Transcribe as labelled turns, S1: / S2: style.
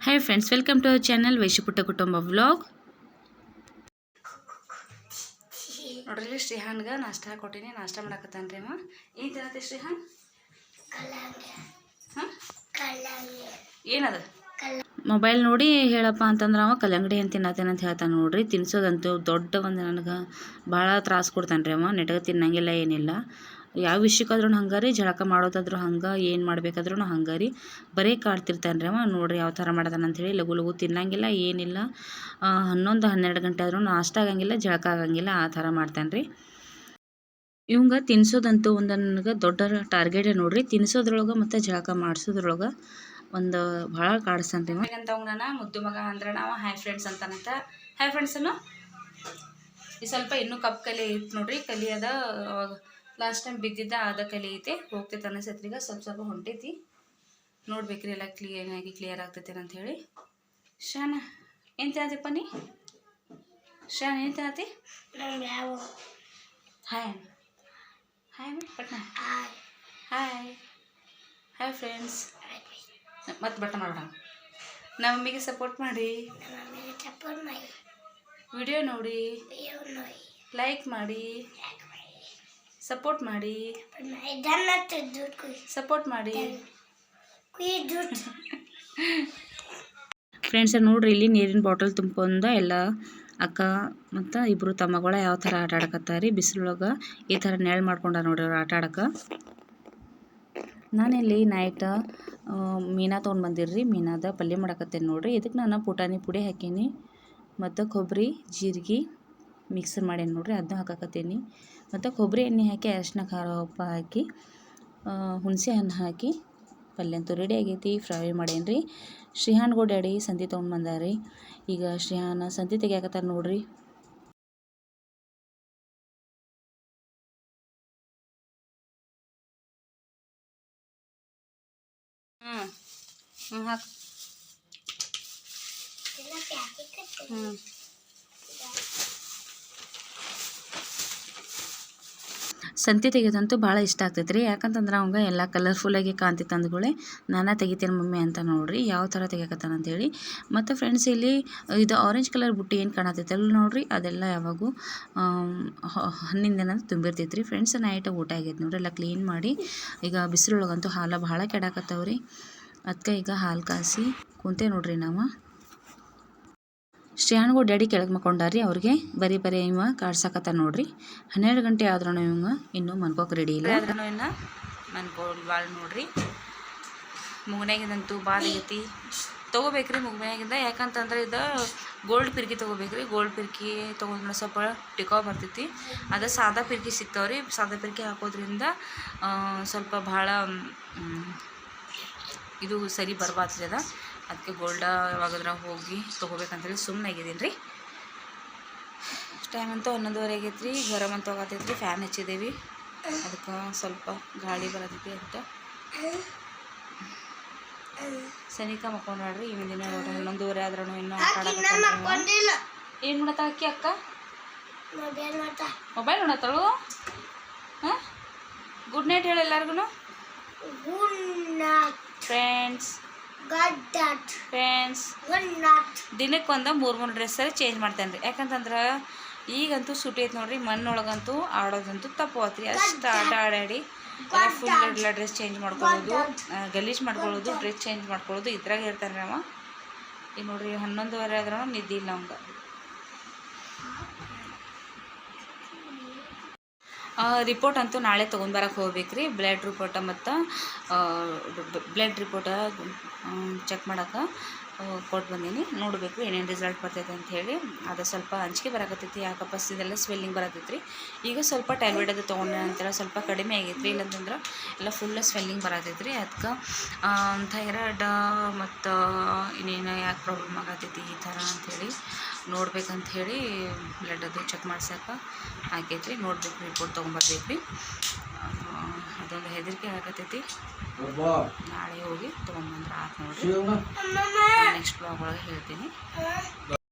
S1: Hi friends welcome to our channel ವೈಶಿಪುಟ ಕುಟುಂಬ vlog ನೋಡ್ರಿ ಶ್ರೀಹಾನ್ಗೆ ನಾಷ್ಟ ಕೊಟ್ಟಿನಿ ನಾಷ್ಟ ಮಾಡಕತ್ತಾನ್ರಿ ಅಮ್ಮ ಏನು ತಿನ್ನತ್ತೆ ಶ್ರೀಹಾನ್? ಏನದ? ಮೊಬೈಲ್ ನೋಡಿ ಹೇಳಪ್ಪ ಅಂತಂದ್ರೆ ಅವ ಕಲ್ಲಂಗಡಿ ಅಂತ ತಿನ್ನತ್ತೇನೆ ಅಂತ ಹೇಳ್ತಾನೆ ನೋಡ್ರಿ. ತಿನ್ಸೋದಂತೂ ದೊಡ್ಡ ಒಂದು ನನಗೆ ಭಾಳ ತ್ರಾಸು ಕೊಡ್ತಾನೆ ರೀ ಅವ. ನೆಟಗೆ ತಿನ್ನಂಗಿಲ್ಲ ಏನಿಲ್ಲ. ಯಾವ ವಿಷಯಕ್ಕಾದ್ರೂ ಹಂಗೆ ರೀ, ಜಳಕ ಮಾಡೋದಾದ್ರೂ ಹಂಗೆ, ಏನು ಮಾಡ್ಬೇಕಾದ್ರೂ ಹಂಗೆ ರೀ. ಬರೀ ಕಾಡ್ತಿರ್ತಾನೆ ರೀ ಅವ, ನೋಡ್ರಿ ಯಾವ ಥರ ಮಾಡ್ತಾನೆ ಅಂಥೇಳಿ. ಲಘು ಲಘು ತಿನ್ನಂಗಿಲ್ಲ, ಏನಿಲ್ಲ. ಹನ್ನೊಂದು ಹನ್ನೆರಡು ಗಂಟೆ ಆದ್ರೂ ನಾಷ್ಟ ಆಗಂಗಿಲ್ಲ, ಜಳಕ ಆಗಂಗಿಲ್ಲ, ಆ ಥರ ಮಾಡ್ತಾನೆ ರೀ ಇವಂಗೆ ತಿನ್ಸೋದಂತೂ ಒಂದು ನನಗೆ ದೊಡ್ಡ ಟಾರ್ಗೆಟೇ ನೋಡ್ರಿ. ತಿನ್ಸೋದ್ರೊಳಗೆ ಮತ್ತು ಜಳಕ ಮಾಡಿಸೋದ್ರೊಳಗೆ ಒಂದು ಭಾಳ ಕಾಡಿಸ್ತಾನೆ ರೀ ಅಂತ ನಾನು, ಮುದ್ದು ಮಗ ಅಂದ್ರೆ ನಾವು ಹೈ ಫ್ರೆಂಡ್ಸ್ ಅಂತಾನಂತ. ಹೈ ಫ್ರೆಂಡ್ಸನ್ನು ಈ ಸ್ವಲ್ಪ ಇನ್ನೂ ಕಪ್ ಕಲಿ ಇತ್ತು ನೋಡ್ರಿ. ಕಲಿಯೋದ ಲಾಸ್ಟ್ ಟೈಮ್ ಬಿದ್ದಿದ್ದ ಆದ ಕಲಿ ಐತೆ. ಹೋಗ್ತೈತೆ ಅನಿಸತ್ರಿ ಈಗ ಸ್ವಲ್ಪ ಸ್ವಲ್ಪ ಹೊಂಟೈತಿ. ನೋಡ್ಬೇಕ್ರಿ ಎಲ್ಲ ಕ್ಲಿಯರ್ ಆಗಿ ಕ್ಲಿಯರ್ ಆಗ್ತೈತೆ ಅಂತ ಹೇಳಿ. ಶಾನ ಎಂತ ಆದಪ್ಪ ನೀ? ಶಾನ್ ಎಂತ ಆತಿ ಹಾಯ್ ಹಾಯ್ ಪಟ್ನ? ಹಾಯ್ ಹಾಯ್ ಫ್ರೆಂಡ್ಸ್ ಮತ್ತೆ ಬಟ್ಟ ಮಾಡೋಣ? ನಮ್ಮಿಗೆ ಸಪೋರ್ಟ್ ಮಾಡಿ. ವಿಡಿಯೋ ನೋಡಿ. ಲೈಕ್ ಮಾಡಿ. ಸಪೋರ್ಟ್ ಮಾಡಿ. ಸಪೋರ್ಟ್ ಮಾಡಿ. ಫ್ರೆಂಡ್ಸ್ ನೋಡ್ರಿ, ಇಲ್ಲಿ ನೀರಿನ ಬಾಟಲ್ ತುಂಬಿಕೊಂಡ ಎಲ್ಲ ಅಕ್ಕ ಮತ್ತು ಇಬ್ಬರು ತಮ್ಮಗಳ ಯಾವ ಥರ ಆಟ ಆಡಕತ್ತಾರಿ, ಬಿಸಿಲೊಳಗೆ ಈ ಥರ ನೆರಳು ಮಾಡ್ಕೊಂಡ ನೋಡ್ರಿ ಅವ್ರು ಆಟ ಆಡಕ್ಕೆ ನಾನಿಲ್ಲಿ ನೈಟ್ ಮೀನಾ ತೊಗೊಂಡು ಬಂದಿರ್ರಿ, ಮೀನಾದ ಪಲ್ಯ ಮಾಡಕತ್ತೇನೆ ನೋಡ್ರಿ. ಇದಕ್ಕೆ ನಾನು ಪುಟಾಣಿ ಪುಡಿ ಹಾಕೀನಿ, ಮತ್ತು ಕೊಬ್ಬರಿ ಜೀರಿಗೆ ಮಿಕ್ಸರ್ ಮಾಡೇನಿ ನೋಡ್ರಿ ಅದನ್ನ ಹಾಕಾಕತ್ತೀನಿ. ಮತ್ತು ಕೊಬ್ಬರಿ ಎಣ್ಣೆ ಹಾಕಿ ಅರಶಿನ ಖಾರ ಉಪ್ಪ ಹಾಕಿ ಹುಣಸೆ ಹಣ್ಣು ಹಾಕಿ ಪಲ್ಯ ಅಂತೂ ರೆಡಿ ಆಗೈತಿ ಫ್ರೈ ಮಾಡೇನಿ ರೀ ಶ್ರೀಹಾನ್ ಡ್ಯಾಡಿ ಸಂತಿ ತೊಗೊಂಡು ಬಂದಾರಿ. ಈಗ ಶ್ರೀಹಾನ ಸಂತಿ ತೆಗಿಯಾಕತ್ತಾರ ನೋಡ್ರಿ. ಹ್ಞೂ ಹಾಕು. ಹ್ಞೂ ಸಂತಿ ತೆಗೆಯೋದಂತೂ ಭಾಳ ಇಷ್ಟ ಆಗ್ತೈತೆ ರೀ. ಯಾಕಂತಂದ್ರೆ ಅವಂಗೆ ಎಲ್ಲ ಕಲರ್ಫುಲ್ಲಾಗಿ ಕಾಂತಿ ತಂದುಗಳೇ ನಾನಾ ತೆಗಿತೀನಿ ಮಮ್ಮಿ ಅಂತ ನೋಡ್ರಿ, ಯಾವ ಥರ ತೆಗಿಯಕತ್ತಾನ ಅಂತೇಳಿ. ಮತ್ತು ಫ್ರೆಂಡ್ಸ್ ಇಲ್ಲಿ ಇದು ಆರೆಂಜ್ ಕಲರ್ ಬುಟ್ಟಿ ಏನು ಕಾಣತೈತೆ ಅಲ್ಲಿ ನೋಡ್ರಿ, ಅದೆಲ್ಲ ಯಾವಾಗೂ ಹಣ್ಣಿಂದ ತುಂಬಿರ್ತೈತೆ ರೀ. ಫ್ರೆಂಡ್ಸ್ ನೈಟ್ ಊಟ ಆಗೈತೆ ನೋಡ್ರಿ, ಎಲ್ಲ ಕ್ಲೀನ್ ಮಾಡಿ. ಈಗ ಬಿಸಿಲೊಳಗಂತೂ ಹಾಲು ಭಾಳ ಕೆಡಾಕತ್ತಾವ್ರಿ ಅದಕ್ಕೆ ಈಗ ಹಾಲು ಕಾಸಿ, ಕುಂತೆ ನೋಡ್ರಿ ನಾವು. ಶ್ರೇಯಾನ್ಗೂ ಡ್ಯಾಡಿ ಕೆಳಗೆ ಮಕ್ಕೊಂಡಾರಿ ಅವ್ರಿಗೆ ಬರೀ ಬರಿ ಇವ ಕಾಡ್ಸಕತ್ತ ನೋಡ್ರಿ. ಹನ್ನೆರಡು ಗಂಟೆ ಆದ್ರೂ ಇವಂಗ ಇನ್ನೂ ಮನ್ಕೋಕೆ ರೆಡಿ ಇಲ್ಲ. ಆದ್ರೂ ಇನ್ನು ನೋಡ್ರಿ. ಮುಗನ್ಯಾಗಿಂದಂತೂ ಭಾಳ ಆಗೈತಿ. ತೊಗೋಬೇಕ್ರಿ ಮುಗನ್ಯಾಗಿಂದ, ಯಾಕಂತಂದ್ರೆ ಇದು ಗೋಲ್ಡ್ ಪಿರ್ಕಿ ತೊಗೋಬೇಕ್ರಿ. ಗೋಲ್ಡ್ ಪಿರ್ಕಿ ತೊಗೊಂಡ್ರೆ ಸ್ವಲ್ಪ ಟಿಕೋ ಬರ್ತೈತಿ. ಅದು ಸಾದಾ ಪಿರ್ಕಿ ಸಿಗ್ತಾವ್ರಿ. ಸಾದಾ ಪಿರ್ಕಿ ಹಾಕೋದ್ರಿಂದ ಸ್ವಲ್ಪ ಭಾಳ ಇದು ಸರಿ ಬರ್ಬಾರ್ದ್ರಿ ಅದ. ಅದಕ್ಕೆ ಗೋಲ್ಡ ಯಾವಾಗದ್ರ ಹೋಗಿ ತೊಗೋಬೇಕಂತೇಳಿ ಸುಮ್ಮನೆ ಆಗಿದ್ದೀನಿ ರೀ. ಟೈಮ್ ಅಂತೂ ಹನ್ನೊಂದುವರೆ ಆಗೈತೆ ರೀ ಗರಮ್ ಅಂತ ಹೋಗತೈತೆ ರೀ ಫ್ಯಾನ್ ಹಚ್ಚಿದ್ದೀವಿ ಅದಕ್ಕೆ ಸ್ವಲ್ಪ ಗಾಳಿ ಬರತೈತಿ ಅಂತ. ಸನಿಕ ಮಕ್ಕೊಂಡ್ರಿ ಇವನ್ ದಿನ ನೋಡ್ರಿ ಹನ್ನೊಂದುವರೆ ಆದ್ರೂ ಇನ್ನೂ ಏನು ಮಾಡತ್ತ ಅಕ್ಕಿ ಅಕ್ಕ? ಮೊಬೈಲ್ ನೋಡತ್ತಳು? ಹಾಂ? ಗುಡ್ ನೈಟ್ ಹೇಳಿ ಎಲ್ಲಾರ್ಗು ಫ್ರೆಂಡ್ಸ್ ಫ್ರೆಂಡ್ಸ್ ದಿನಕ್ಕೆ ಒಂದು ಮೂರು ಮೂರು ಡ್ರೆಸ್ಸಲ್ಲಿ ಚೇಂಜ್ ಮಾಡ್ತೇನೆ ರೀ ಯಾಕಂತಂದ್ರೆ ಈಗಂತೂ ಸುಟಿ ಐತೆ ನೋಡ್ರಿ ಮಣ್ಣೊಳಗಂತೂ ಆಡೋದಂತೂ ತಪ್ಪು ಆತ್ರಿ ಅಷ್ಟು ಆಟ ಆಡಾಡಿ ಫುಲ್ ಎಲ್ಲ ಡ್ರೆಸ್ ಚೇಂಜ್ ಮಾಡ್ಕೊಳ್ಳೋದು ಗಲೀಜು ಮಾಡ್ಕೊಳ್ಳೋದು ಡ್ರೆಸ್ ಚೇಂಜ್ ಮಾಡ್ಕೊಳ್ಳೋದು ಇದ್ರಾಗ ಇರ್ತಾರೆ ರೀ ಅವ ಈಗ ನೋಡ್ರಿ ಹನ್ನೊಂದುವರೆ ಆದ್ರೂ ನಿದ್ದೆ ಇಲ್ಲ ರಿಪೋರ್ಟ್ ಅಂತೂ ನಾಳೆ ತೊಗೊಂಬರಕ್ಕೆ ಹೋಗ್ಬೇಕು ರೀ ಬ್ಲಡ್ ರಿಪೋರ್ಟ ಮತ್ತು ಬ್ಲಡ್ ರಿಪೋರ್ಟ ಚೆಕ್ ಮಾಡಕ್ಕೆ ಕೊಟ್ಟು ಬಂದೀನಿ. ನೋಡಬೇಕು ಏನೇನು ರಿಸಲ್ಟ್ ಬರ್ತೈತೆ ಅಂತ ಹೇಳಿ. ಅದು ಸ್ವಲ್ಪ ಅಂಜಿಕೆ ಬರಕತ್ತೈತಿ. ಯಾಕಪ್ಪ ಇದೆಲ್ಲ ಸ್ವೆಲ್ಲಿಂಗ್ ಬರತೈತಿ ಈಗ ಸ್ವಲ್ಪ ಟ್ಯಾಬ್ಲೆಟ್ ಅದು ತೊಗೊಂಡೆ ನಂತರ ಸ್ವಲ್ಪ ಕಡಿಮೆ ಆಗೈತೆ ರೀ ಇಲ್ಲಂತಂದ್ರೆ ಎಲ್ಲ ಫುಲ್ ಸ್ವೆಲ್ಲಿಂಗ್ ಬರತೈತಿ ರೀ ಅದಕ್ಕೆ ಥೈರಾಯ್ಡ್ ಮತ್ತು ಇನ್ನೇನು ಯಾಕೆ ಪ್ರಾಬ್ಲಮ್ ಆಗತೈತಿ ಈ ಥರ ಅಂಥೇಳಿ ನೋಡ್ಬೇಕಂತ ಹೇಳಿ ಬ್ಲಡ್ ಅದು ಚೆಕ್ ಮಾಡ್ಸಕ್ಕೆ ಆಗೈತೆ ರೀ ನೋಡ್ಬೇಕು ರಿಪೋರ್ಟ್ ತೊಗೊಂಬರ್ಬೇಕು ರೀ ಹೆದರಿಕೆ ಆಗತೈತಿ. ನಾಳೆ ಹೋಗಿ ತೊಗೊಂಬಂದ್ರೆ ಆತು ನೋಡ್ರಿ. ನೆಕ್ಸ್ಟ್ ಬ್ಲಾಗ್ ಒಳಗೆ ಹೇಳ್ತೀನಿ.